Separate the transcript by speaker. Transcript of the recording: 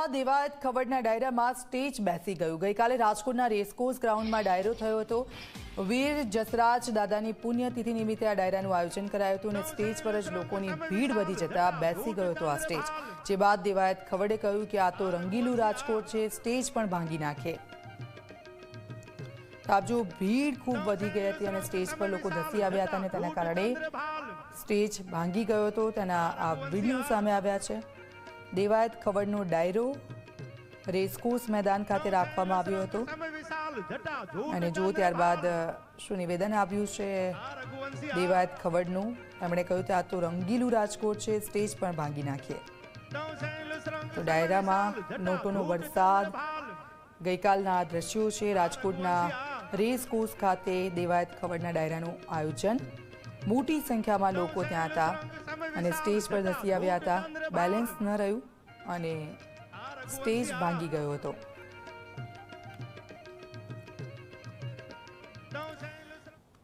Speaker 1: રાજકોટમાં દેવાયત ખવડના ડાયરામાં સ્ટેજ બેસી ગયું. ગઈકાલે રાજકોટના રેસકોર્સ ગ્રાઉન્ડમાં ડાયરો થયો હતો. વીર જસરાજ દાદાની પુણ્યતિથિ નિમિત્તે આ ડાયરાનું આયોજન કરાયું હતું અને સ્ટેજ પર જ લોકોની ભીડ વધી જતા બેસી ગયો હતો આ સ્ટેજ. જે બાદ દેવાયત ખવડે કહ્યું કે આ તો રંગીલું રાજકોટ છે, સ્ટેજ પણ ભાંગી નાખે. તો જો ભીડ ખૂબ વધી ગઈ હતી અને સ્ટેજ પર લોકો ધસી આવ્યા હતા અને તેના કારણે સ્ટેજ ભાંગી ગયો હતો. તેના આ વીડિયો સામે આવ્યા છે. દેવાયત ખવડનો ડાયરો રેસકોર્સ મેદાન ખાતે રાખવામાં આવ્યો હતો. અને જો ત્યારબાદ શું નિવેદન આવ્યું છે દેવાયત ખવડનું? એમણે કહ્યું કે આ તો રંગીલું રાજકોટ છે, સ્ટેજ પણ ભાંગી નાખીએ.
Speaker 2: તો ડાયરામાં નોટોનો વરસાદ,
Speaker 1: ગઈકાલના દ્રશ્યો છે રાજકોટના રેસકોર્સ ખાતે દેવાયત ખવડના ડાયરાનું આયોજન. મોટી સંખ્યામાં લોકો ત્યાં હતા અને સ્ટેજ પર ધસી આવ્યા હતા. બેલેન્સ ન રહ્યું અને સ્ટેજ ભાંગી ગયો હતો.